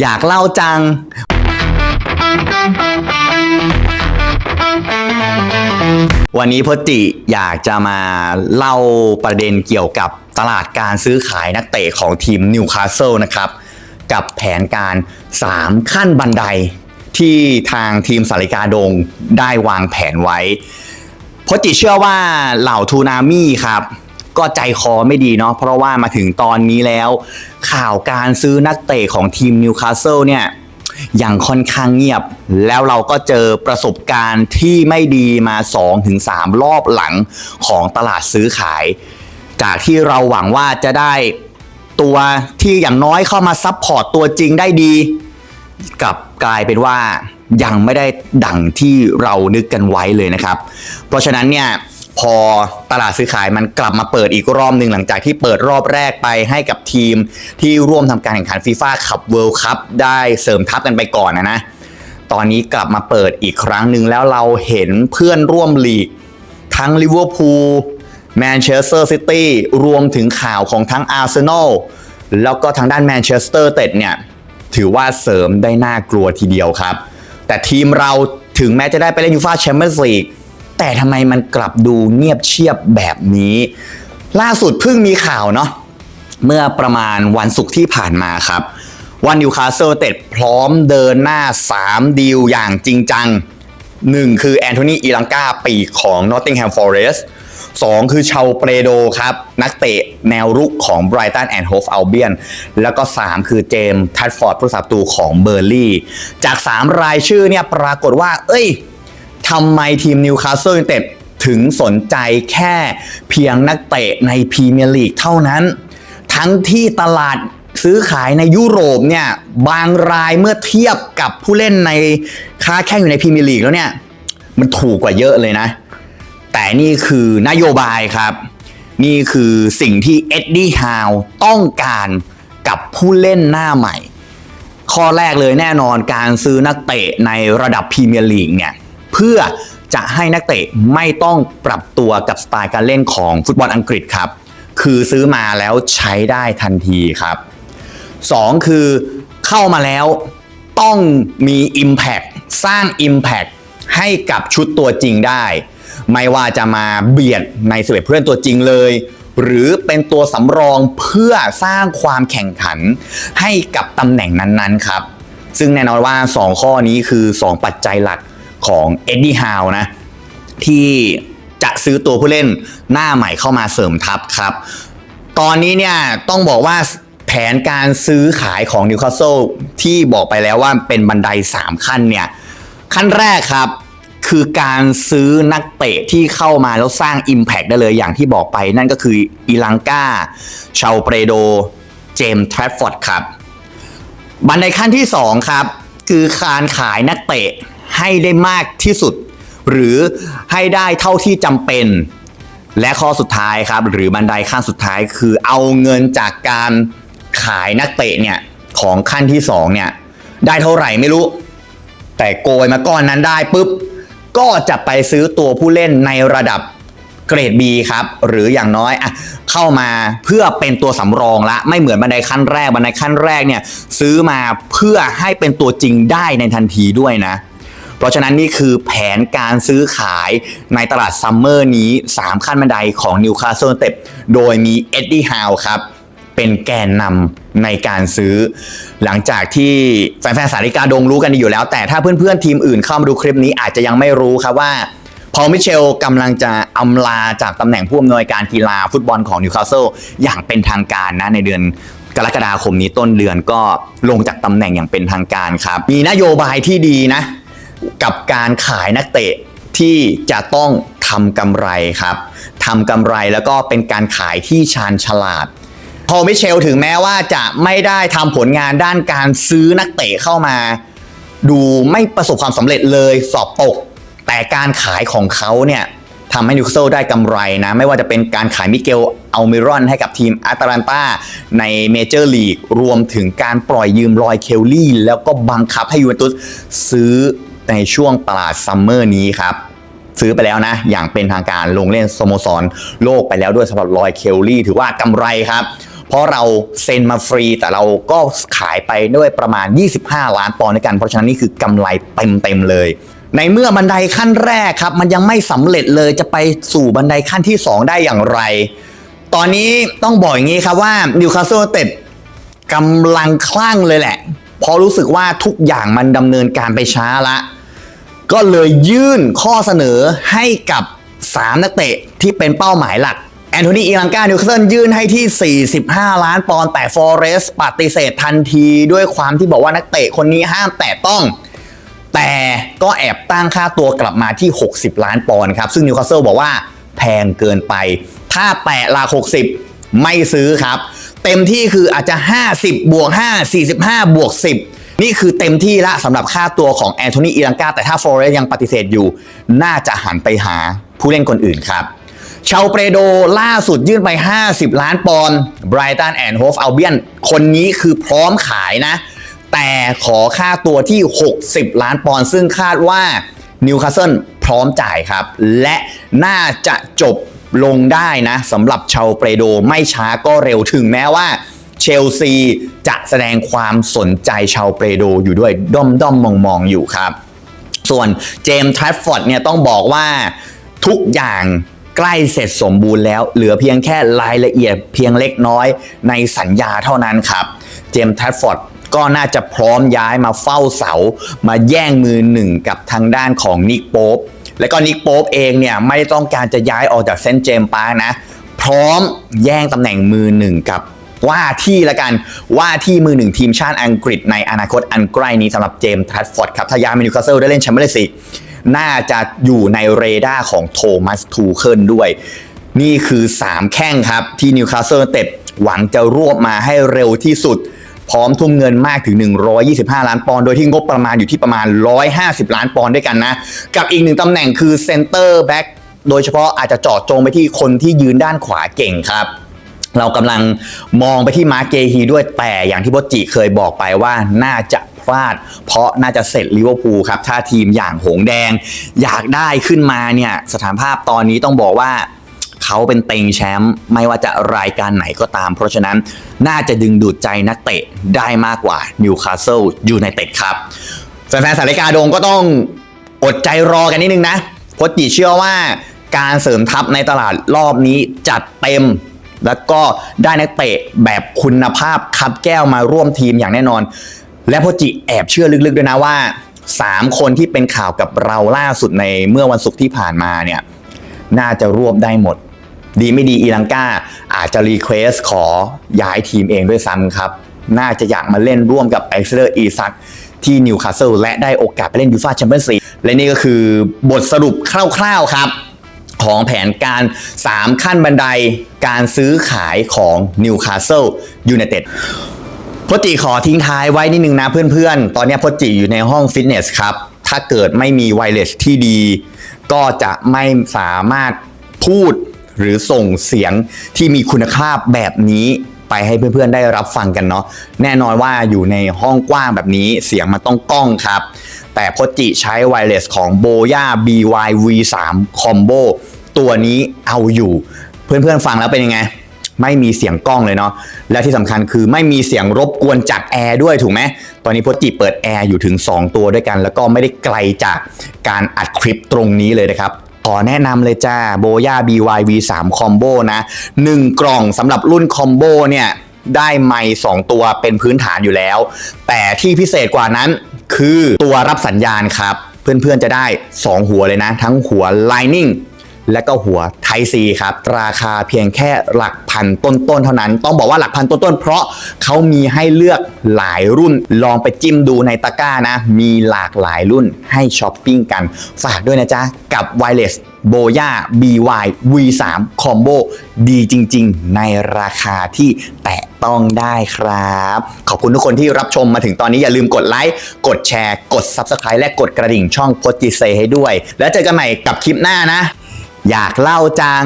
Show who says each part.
Speaker 1: อยากเล่าจัง วันนี้พจิอยากจะมาเล่าประเด็นเกี่ยวกับตลาดการซื้อขายนักเตะของทีมนิวคาสเซิลนะครับ กับแผนการ 3 ขั้นบันไดที่ทางทีมสาริกาดงได้วางแผนไว้พจิเชื่อว่าเหล่าทูนามี่ครับ ก็ใจคอไม่ดีเนาะเพราะว่ามาถึงตอนนี้แล้ว ข่าวการซื้อนักเตะของทีมนิวคาสเซิลเนี่ยอยังค่อนข้างเงียบ แล้วเราก็เจอประสบการณ์ที่ไม่ดีมา 2-3 รอบหลังของตลาดซื้อขาย จากที่เราหวังว่าจะได้ตัวที่อย่างน้อยเข้ามาซับพอร์ตตัวจริงได้ดีกลับกลายเป็นว่ายังไม่ได้ดังที่เรานึกกันไว้เลยนะครับ เพราะฉะนั้นเนี่ย พอตลาดซื้อขายมันกลับมาเปิดอีกรอบหนึ่งหลังจากที่เปิดรอบแรกไปให้กับทีมที่ร่วมทำการแข่งขันฟีฟ่าคัพเวิลด์คัพได้เสริมทัพกันไปก่อนนะนะตอนนี้กลับมาเปิดอีกครั้งหนึ่งแล้วเราเห็นเพื่อนร่วมลีก ทั้งลิเวอร์พูลแมนเชสเตอร์ซิตี้รวมถึงข่าวของทั้งอาร์เซนอลแล้วก็ทางด้านแมนเชสเตอร์เต็ดเนี่ยถือว่าเสริมได้น่ากลัวทีเดียวครับ แต่ทีมเราถึงแม้จะได้ไปเล่นยูฟ่าแชมเปี้ยนส์ลีก แต่ทำไมมันกลับดูเงียบเชียบแบบนี้ ล่าสุดเพิ่งมีข่าวเนาะเมื่อประมาณวันศุกร์ที่ผ่านมาครับวันนิวคาสเซิลเต็ดพร้อมเดินหน้า 3 ดีลอย่างจริงจัง 1 คือแอนโทนีอีลังกาปีของ Nottingham Forest 2คือชาวเปรโดครับ นักเตะแนวรุกของ Brighton and Hove Albion แล้วก็ 3 คือเจมส์ทัดฟอร์ดผู้สับตูของเบอร์ลี่ จาก 3 รายชื่อเนี่ยปรากฏว่า เอ้ย ทำไมทีมนิวคาสเซิลยูไนเต็ดถึงสนใจแค่เพียงนักเตะในพรีเมียร์ลีกเท่านั้น ทั้งที่ตลาดซื้อขายในยุโรปเนี่ย บางรายเมื่อเทียบกับผู้เล่นในค้าแข่งอยู่ในพรีเมียร์ลีกแล้วเนี่ย มันถูกกว่าเยอะเลยนะ แต่นี่คือนโยบายครับ นี่คือสิ่งที่เอ็ดดี้ฮาวต้องการกับผู้เล่นหน้าใหม่ ข้อแรกเลยแน่นอนการซื้อนักเตะในระดับพรีเมียร์ลีกเนี่ย เพื่อจะให้นักเตะไม่ต้องปรับตัวกับสไตล์การเล่นของฟุตบอลอังกฤษครับ คือซื้อมาแล้วใช้ได้ทันทีครับ 2 คือเข้ามาแล้วต้องมี Impact สร้าง Impact ให้กับชุดตัวจริงได้ ไม่ว่าจะมาเบียดในสิบเอ็ดผู้เล่นตัวจริงเลย หรือเป็นตัวสำรองเพื่อสร้างความแข่งขันให้กับตำแหน่งนั้นๆครับ ซึ่งแน่นอนว่า 2 ข้อนี้คือ 2 ปัจจัยหลัก ของเอ็ดดี้ฮาวนะ ที่จะซื้อตัวผู้เล่นหน้าใหม่เข้ามาเสริมทัพครับ ตอนนี้เนี่ยต้องบอกว่าแผนการซื้อขายของนิวคาสเซิลที่บอกไปแล้วว่าเป็นบันได 3 ขั้นเนี่ย ขั้นแรกครับคือการซื้อนักเตะที่เข้ามาแล้วสร้าง Impact ได้เลยอย่างที่บอกไปนั่นก็คืออีลังกาชาวเปรโด เจมส์แทรฟฟอร์ดครับ บันไดขั้นที่ 2 ครับ คือการขายนักเตะ ให้ได้มากที่สุด หรือให้ได้เท่าที่จำเป็น และข้อสุดท้ายครับ หรือบันไดขั้นสุดท้ายคือเอาเงินจากการขายนักเตะเนี่ยของขั้นที่2เนี่ยได้เท่าไหร่ไม่รู้ แต่โกยมาก้อนนั้นได้ปุ๊บก็จะไปซื้อตัวผู้เล่นในระดับเกรด B ครับ หรืออย่างน้อยอะเข้ามาเพื่อเป็นตัวสำรองละไม่เหมือนบันไดขั้นแรกบันไดขั้นแรกเนี่ยซื้อมาเพื่อให้เป็นตัวจริงได้ในทันทีด้วยนะ เพราะฉะนั้นนี่คือแผนการซื้อขายในตลาดซัมเมอร์นี้ 3 ขั้นบันไดของนิวคาสเซิลเต็โดยมีเอ็ดดี้ฮาวครับเป็นแกนนำในการซื้อ หลังจากที่แฟนๆสาริกาดงรู้กันดีอยู่แล้ว แต่ถ้าเพื่อนๆทีมอื่นเข้ามาดูคลิปนี้อาจจะยังไม่รู้ครับว่าพอลมิเชลกำลังจะอำลาจากตำแหน่งผู้อำนวยการกีฬาฟุตบอลของนิวคาสเซิลอย่างเป็นทางการนะในเดือนกรกฎาคมนี้ต้นเดือนก็ลงจากตำแหน่งอย่างเป็นทางการครับ มีนโยบายที่ดีนะ กับการขายนักเตะที่จะต้องทำกำไรครับทำกำไรแล้วก็เป็นการขายที่ชาญฉลาดพอมิเชลถึงแม้ว่าจะไม่ได้ทำผลงานด้านการซื้อนักเตะเข้ามา ดูไม่ประสบความสำเร็จเลยสอบตก แต่การขายของเขาเนี่ยทำให้นิวคาสเซิลได้กำไรนะ ไม่ว่าจะเป็นการขายมิเกลอัลมิรอนให้กับทีมอาตาลันตาในเมเจอร์ลีก รวมถึงการปล่อยยืมรอยเคลลี่ แล้วก็บังคับให้ยูเวนตุสซื้อ ในช่วงตลาดซัมเมอร์นี้ครับซื้อไปแล้วนะ อย่างเป็นทางการลงเล่นสโมสรโลกไปแล้วด้วยสำหรับรอยเคลลี่ถือว่ากำไรครับ เพราะเราเซ็นมาฟรีแต่เราก็ขายไปด้วยประมาณ 25 ล้านปอนด์ด้วยกัน เพราะฉะนั้นนี่คือกำไรเต็มๆเลย ในเมื่อบันไดขั้นแรกครับ มันยังไม่สำเร็จเลยจะไปสู่บันไดขั้นที่ 2 ได้อย่างไร ตอนนี้ต้องบอกอย่างนี้ครับว่านิวคาสเซิลเต็ดกำลังคลั่งเลยแหละเพราะรู้สึกว่าทุกอย่างมันดำเนินการไปช้าละ ก็เลยยื่นข้อเสนอให้กับ 3 นักเตะที่เป็นเป้าหมายหลัก แอนโทนีอีลังกานิวคาสเซิลยื่นให้ที่ 45 ล้านปอนด์แต่ฟอเรสปฏิเสธทันทีด้วยความที่บอกว่านักเตะคนนี้ห้ามแตะต้อง แต่ก็แอบตั้งค่าตัวกลับมาที่ 60 ล้านปอนด์ครับ ซึ่งนิวคาสเซิลบอกว่าแพงเกินไป ถ้าแตะหลัก60 ไม่ซื้อครับ เต็มที่คืออาจจะ 50 บวก 5 45 บวก 10 นี่คือเต็มที่ละสำหรับค่าตัวของแอนโทนีอีลังกาแต่ถ้าฟอเรสยังปฏิเสธอยู่ น่าจะหันไปหาผู้เล่นคนอื่นครับชาวเปโดล่าสุดยื่นไป 50 ล้านปอนด์ไบรตันแอนด์โฮฟอัลเบียนคนนี้คือพร้อมขายนะ แต่ขอค่าตัวที่ 60 ล้านปอนด์ซึ่งคาดว่านิวคาสเซิลพร้อมจ่ายครับ และน่าจะจบลงได้นะสำหรับชาวเปโดไม่ช้าก็เร็วถึงแม้ว่า เชลซีจะแสดงความสนใจชาวเปโดอยู่ด้วยด้อมด้อมมองมองอยู่ครับ ส่วนเจมส์ทรัฟฟอร์ดเนี่ยต้องบอกว่าทุกอย่างใกล้เสร็จสมบูรณ์แล้ว เหลือเพียงแค่รายละเอียดเพียงเล็กน้อยในสัญญาเท่านั้นครับ เจมส์ทรัฟฟอร์ดก็น่าจะพร้อมย้ายมาเฝ้าเสา มาแย่งมือหนึ่งกับทางด้านของนิกโป๊ปและก็นิกโป๊ปเองเนี่ยไม่ต้องการจะย้ายออกจากเซนต์เจมส์ปาร์นะ พร้อมแย่งตำแหน่งมือหนึ่งกับ ว่าที่ละกันว่าที่มือหนึ่งทีมชาติอังกฤษในอนาคตอันใกล้นี้สำหรับเจมส์ทรัฟฟอร์ดครับถ้าย้ายมานิวคาสเซิลได้เล่นแชมเปี้ยนลีกน่าจะอยู่ในเรดาร์ของโทมัสทูเคิลด้วย นี่คือ 3 แข้งครับ ที่นิวคาสเซิลเต็ดหวังจะรวบมาให้เร็วที่สุด พร้อมทุ่มเงินมากถึง 125 ล้านปอนด์โดยที่งบประมาณอยู่ที่ประมาณ 150 ล้านปอนด์ด้วยกันนะ กับอีกหนึ่งตำแหน่งคือเซนเตอร์แบ็กโดยเฉพาะอาจจะเจาะจงไปที่คนที่ยืนด้านขวาเก่งครับ เรากำลังมองไปที่มาร์เกฮีด้วยแต่อย่างที่บอจิเคยบอกไปว่าน่าจะพลาด เพราะน่าจะเสร็จลิเวอร์พูลครับ ถ้าทีมอย่างหงแดง อยากได้ขึ้นมาเนี่ย สถานภาพตอนนี้ต้องบอกว่าเขาเป็นเต็งแชมป์ไม่ว่าจะรายการไหนก็ตาม เพราะฉะนั้นน่าจะดึงดูดใจนักเตะได้มากกว่านิวคาสเซิลยูไนเต็ดครับ แฟนๆสายรายการโดงก็ต้องอดใจรอกันนิดนึงนะพจีเชื่อว่าการเสริมทัพในตลาดรอบนี้จัดเต็ม แล้วก็ได้นักเตะแบบคุณภาพคับแก้วมาร่วมทีมอย่างแน่นอน และพ่อจิแอบเชื่อลึกๆด้วยนะว่า 3 คนที่เป็นข่าวกับเราล่าสุดในเมื่อวันศุกร์ที่ผ่านมาเนี่ยน่าจะรวบได้หมด ดีไม่ดีอีลังกาอาจจะรีเควสขอย้ายทีมเองด้วยซ้ำครับ น่าจะอยากมาเล่นร่วมกับไอเซอร์อีซักที่นิวคาสเซิลและได้โอกาสไปเล่นยูฟาแชมเปี้ยนส์ลีกและนี่ก็คือบทสรุปคร่าวๆครับ ของแผนการ 3 ขั้นบันไดการซื้อขายของนิวคาสเซิลยูไนเต็ดพจิขอทิ้งท้ายไว้นิดนึงนะเพื่อนๆ ตอนนี้พจิอยู่ในห้องฟิตเนสครับ ถ้าเกิดไม่มีไวเลสที่ดี ก็จะไม่สามารถพูดหรือส่งเสียงที่มีคุณภาพแบบนี้ไปให้เพื่อนๆได้รับฟังกันเนาะแน่นอนว่าอยู่ในห้องกว้างแบบนี้เสียงมันต้องก้องครับ แต่พจิใช้ไวเลสของ Boya BY V3 Combo ตัวนี้เอาอยู่ เพื่อนๆฟังแล้วเป็นยังไง ไม่มีเสียงกล้องเลยเนาะและที่สำคัญคือไม่มีเสียงรบกวนจากแอร์ด้วยถูกไหมตอนนี้พจิเปิดแอร์อยู่ถึง 2 ตัวด้วยกัน แล้วก็ไม่ได้ไกลจากการอัดคลิปตรงนี้เลยนะครับขอแนะนำเลยจ้า Boya BY V3 Combo นะ 1 กล่องสำหรับรุ่นคอมโบเนี่ยได้ไมค์2ตัวเป็นพื้นฐานอยู่แล้ว แต่ที่พิเศษกว่านั้นคือตัวรับสัญญาณครับ เพื่อนๆจะได้ 2 หัวเลยนะ ทั้งหัว Lightning และก็หัวไทซีครับ ราคาเพียงแค่หลักพันต้นๆเท่านั้น ต้องบอกว่าหลักพันต้นๆเพราะเขามีให้เลือกหลายรุ่นลองไปจิ้มดูในตะกร้านะ มีหลากหลายรุ่นให้ช้อปปิ้งกัน ฝากด้วยนะจ๊ะ กับ Wireless Boya BY V3 Combo ดีจริง ๆ ในราคาที่แตะต้องได้ครับ ขอบคุณทุกคนที่รับชมมาถึงตอนนี้อย่าลืมกดไลค์ กดแชร์ กด Subscribe และกดกระดิ่งช่องโพจิเซให้ด้วย แล้วเจอกันใหม่กับคลิปหน้านะ อยากเล่าจัง